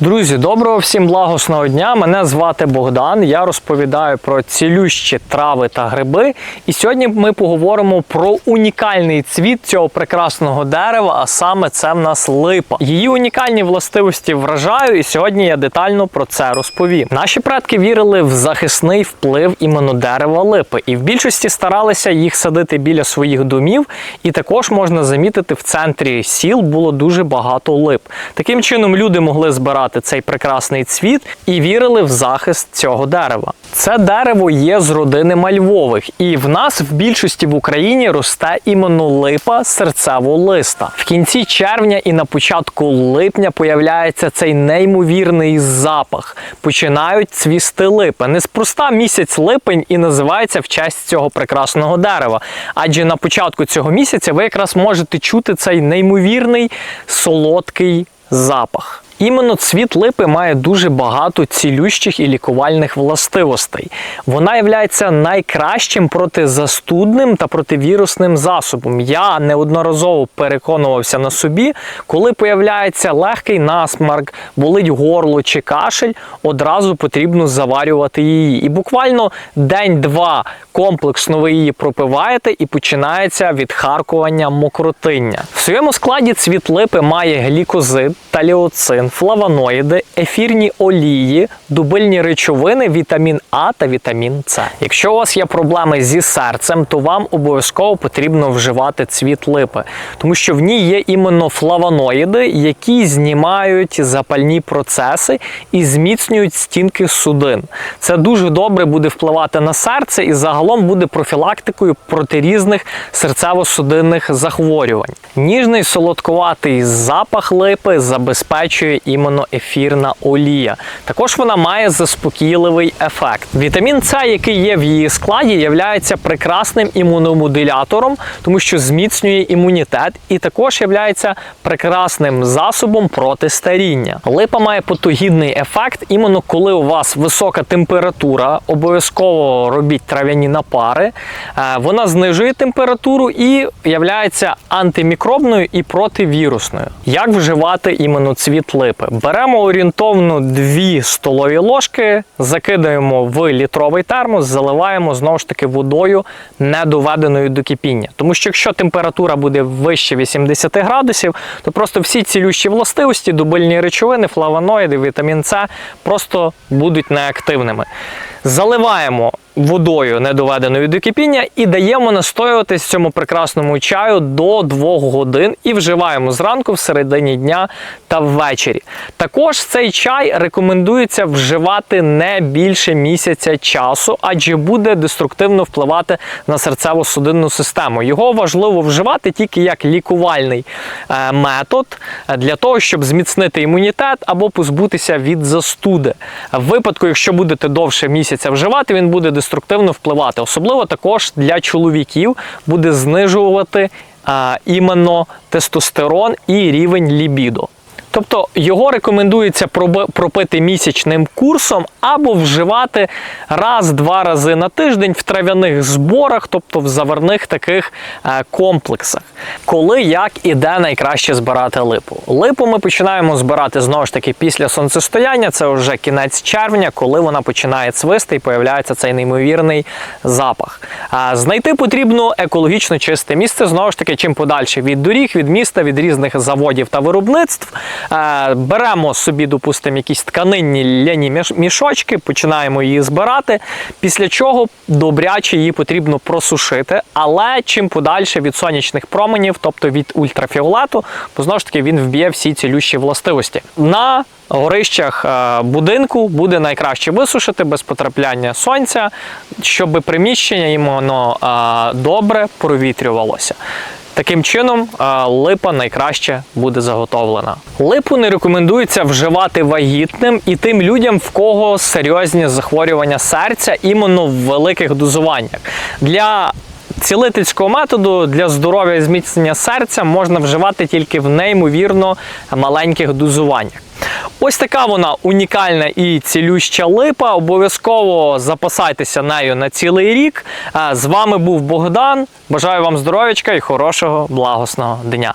Друзі, доброго всім благосного дня. Мене звати Богдан. Я розповідаю про цілющі трави та гриби. І сьогодні ми поговоримо про унікальний цвіт цього прекрасного дерева, а саме це в нас липа. Її унікальні властивості вражаю, і сьогодні я детально про це розповім. Наші предки вірили в захисний вплив іменно дерева липи, і в більшості старалися їх садити біля своїх домів. І також можна замітити, в центрі сіл було дуже багато лип. Таким чином люди могли збирати цей прекрасний цвіт і вірили в захист цього дерева. Це дерево є з родини мальвових, і в нас в більшості в Україні росте іменно липа серцево-листа. В кінці червня і на початку липня появляється цей неймовірний запах. Починають цвісти липи. Неспроста місяць липень і називається в честь цього прекрасного дерева. Адже на початку цього місяця ви якраз можете чути цей неймовірний солодкий запах. Іменно цвіт липи має дуже багато цілющих і лікувальних властивостей. Вона є найкращим протизастудним та противірусним засобом. Я неодноразово переконувався на собі, коли появляється легкий насмарк, болить горло чи кашель, одразу потрібно заварювати її. І буквально день-два комплексно ви її пропиваєте і починається відхаркування мокротиння. В своєму складі цвіт липи має глікозид, таліоцин, флавоноїди, ефірні олії, дубильні речовини, вітамін А та вітамін С. Якщо у вас є проблеми зі серцем, то вам обов'язково потрібно вживати цвіт липи, тому що в ній є іменно флавоноїди, які знімають запальні процеси і зміцнюють стінки судин. Це дуже добре буде впливати на серце і загалом буде профілактикою проти різних серцево-судинних захворювань. Ніжний солодкуватий запах липи забезпечує іменно ефірна олія. Також вона має заспокійливий ефект. Вітамін С, який є в її складі, є прекрасним імуномодулятором, тому що зміцнює імунітет, і також є прекрасним засобом проти старіння. Липа має патогідний ефект, іменно коли у вас висока температура, обов'язково робіть трав'яні напари. Е, Вона знижує температуру і є антимікробною і противірусною. Як вживати іменно цвіт липи? Беремо орієнтовно 2 столові ложки, закидаємо в літровий термос, заливаємо знову ж таки водою, не доведеною до кипіння. Тому що якщо температура буде вище 80 градусів, то просто всі цілющі властивості, дубильні речовини, флавоноїди, вітамін С просто будуть неактивними. Заливаємо водою недоведеною до кипіння і даємо настоюватись цьому прекрасному чаю до 2 годин і вживаємо зранку, в середині дня та ввечері. Також цей чай рекомендується вживати не більше місяця часу, адже буде деструктивно впливати на серцево-судинну систему. Його важливо вживати тільки як лікувальний е, метод для того, щоб зміцнити імунітет або позбутися від застуди. В випадку, якщо будете довше місяця вживати, він буде деструктивно впливати. Особливо також для чоловіків буде знижувати а, іменно тестостерон і рівень лібідо. Тобто його рекомендується пропити місячним курсом або вживати раз-два рази на тиждень в трав'яних зборах, тобто в заварних таких е, комплексах. Коли, як і де найкраще збирати липу. Липу ми починаємо збирати знову ж таки після сонцестояння, це вже кінець червня, коли вона починає цвисти і появляється цей неймовірний запах. Знайти потрібно екологічно чисте місце, знову ж таки, чим подальше від доріг, від міста, від різних заводів та виробництв. Беремо собі, допустимо, якісь тканинні ляні мішочки, починаємо її збирати. Після чого добряче її потрібно просушити, але чим подальше від сонячних променів, тобто від ультрафіолету, бо знову ж таки він вб'є всі цілющі властивості. На горищах будинку буде найкраще висушити без потрапляння сонця, щоб приміщення іменно е, добре провітрювалося. Таким чином, липа найкраще буде заготовлена. Липу не рекомендується вживати вагітним і тим людям, в кого серйозні захворювання серця іменно в великих дозуваннях. Для Цілительського методу для здоров'я і зміцнення серця можна вживати тільки в неймовірно маленьких дозуваннях. Ось така вона унікальна і цілюща липа. Обов'язково запасайтеся нею на цілий рік. З вами був Богдан. Бажаю вам здоров'ячка і хорошого благосного дня.